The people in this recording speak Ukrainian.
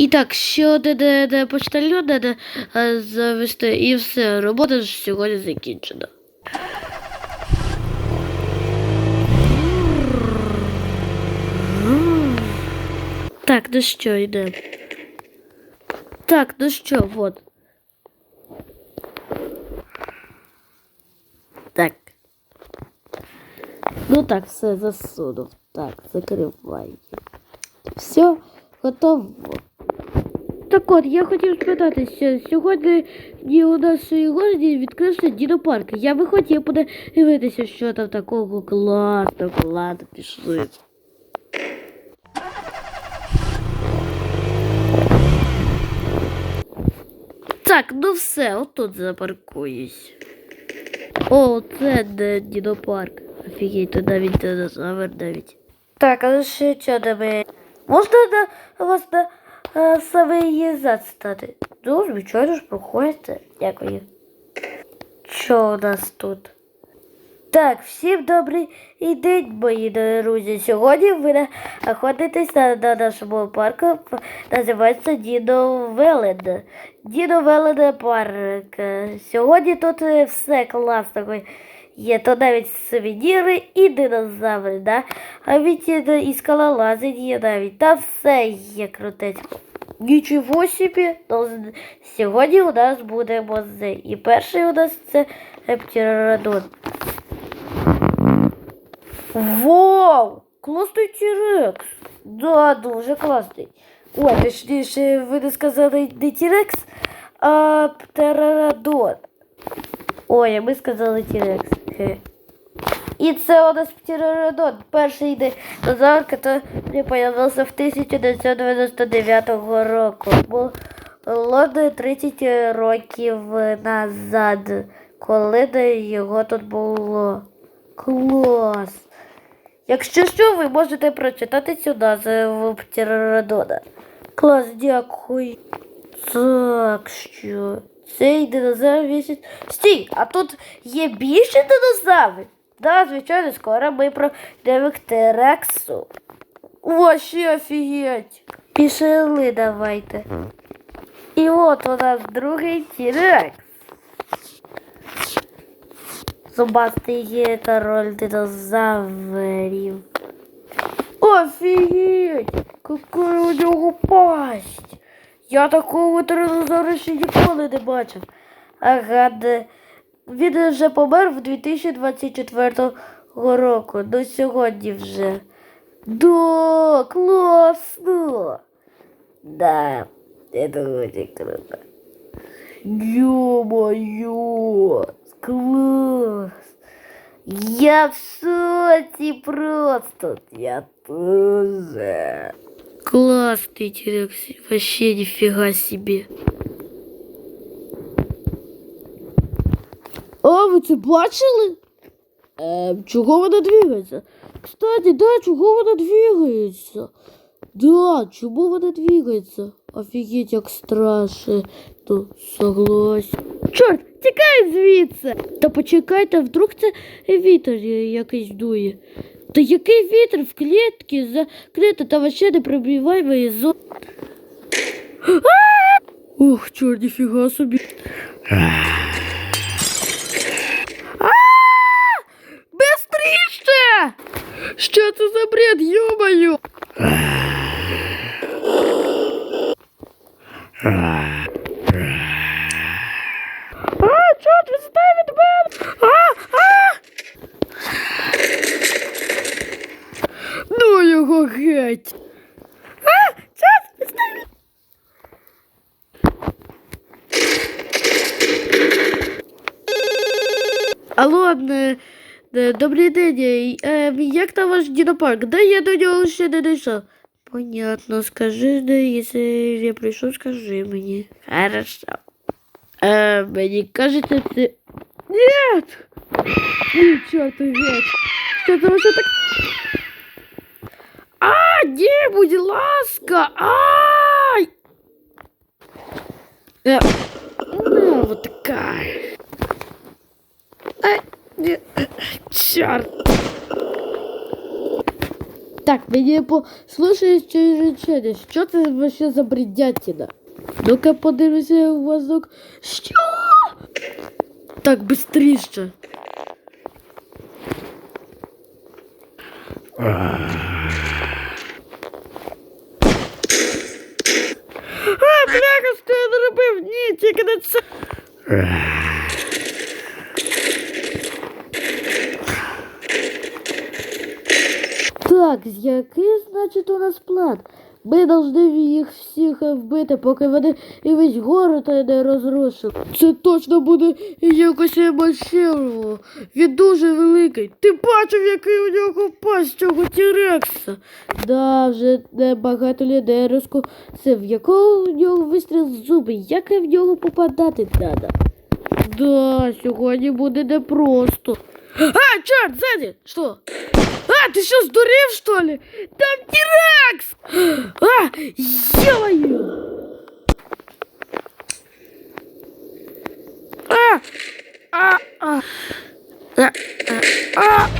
І так, ще один почтальон завести, і все, робота ж сьогодні закінчена. Так, ну що, йде. Так, ну що, вот. Так. Ну так, все засунув. Так, закривай. Все, готово. Так от, я хотів спитатися, сьогодні ні у нашої городі відкрився дінопарк. Я би хотів подивитися, що там такого класного, ладно, пішли. Так, ну все, отут запаркуюсь. О, це де дінопарк. Офігеть, тут навіть динозавр навіть. Так, а ще що тебе? Можна на вас на їздати стати? Ну, звичайно ж, проходьте. Дякую. Що у нас тут? Так, всім добрий день, мої друзі. Сьогодні ви знаходитесь на, на нашому парку. Називається Діно Велен. Діно Велен парк. Сьогодні тут все класно. Є то навіть сувеніри і динозаври, да? а від і скалолазить є навіть. Та все є крутецько. Нічого собі. Ну, з- Сьогодні у нас буде музей. І перший у нас це Ептірадон. Вау! Класний Тірекс! Да, дуже класний. Ой, точніше, ви не сказали не Тірекс, а Птеродон. Ой, а ми сказали Тірекс. Хе. І це у нас Птеродон, перший динозавр, який появився в 1999 року. Було 30 років назад, коли його тут було. Клас! Якщо що, ви можете прочитати цю назву Птеродона. Клас, дякую. Так що. Цей динозавр вісить. Стій, а тут є більше динозаврів? Да, звичайно, скоро ми пройдемо к Терексу. Вообще офігеть. Пішли давайте. І от у нас другий Тірекс. Зубастий є король динозаврів. Офігеть! Какая у нього пасть! Я такого динозавра ще ніколи не бачив. Ага, де... він вже помер в 2024 року. До сьогодні вже. Да, класно! Да, це дуже круто. Ё-моё, класс! Я в шоці просто. Я тоже. Классный Терекс, вообще нифига себе. А, ви це бачили? Е, чого вона двигається? Кстати, да, чого вона двигається? Да, чому вона двигається? Офігеть, як страшно. То согласен. Чорт, тікай звідси. Та почекайте, вдруг це вітер якийсь дує. Та який вітер в клітці закрито та вообще не пробиваємо зо. Ух, чорт, ніфіга собі. А! Быстріше! Що це за бред, йомаю? А, чорт, відстань від мене! А, а! Ну його геть! А, чорт, відстань. Алло, не, добрий день. Як там ваш дінопарк? Де я до нього ще не дійшов? Понятно, скажи, де, якщо я прийшов, скажи мені. Хорошо. Е, мені кажеться, це... Нет! Нічого ти геть. Що це вже так... А, ні, будь ласка! Ай! Е, ну, вот такая. Ай, ні, чорт. Так, мені послушай речення, що це вообще за бредятина? Ну-ка подивися в воздух. Що? Так, быстріше. А, бляха, що я наробив? Ні, тільки не це. Так, який, значить, у нас план? Ми повинні їх всіх вбити, поки вони і весь город не розрушили. Це точно буде якось емоційно. Він дуже великий. Ти бачив, який у нього пасть цього Тірекса? Да, вже небагато людей розкусив. Якого у нього вистріл з зуби? Як в нього попадати треба? Да, сьогодні буде непросто. А, черт, сзади! Что? А, ты что, сдурел, что ли? Там Тиракс! А, ё-моё! А! А! А! А! А!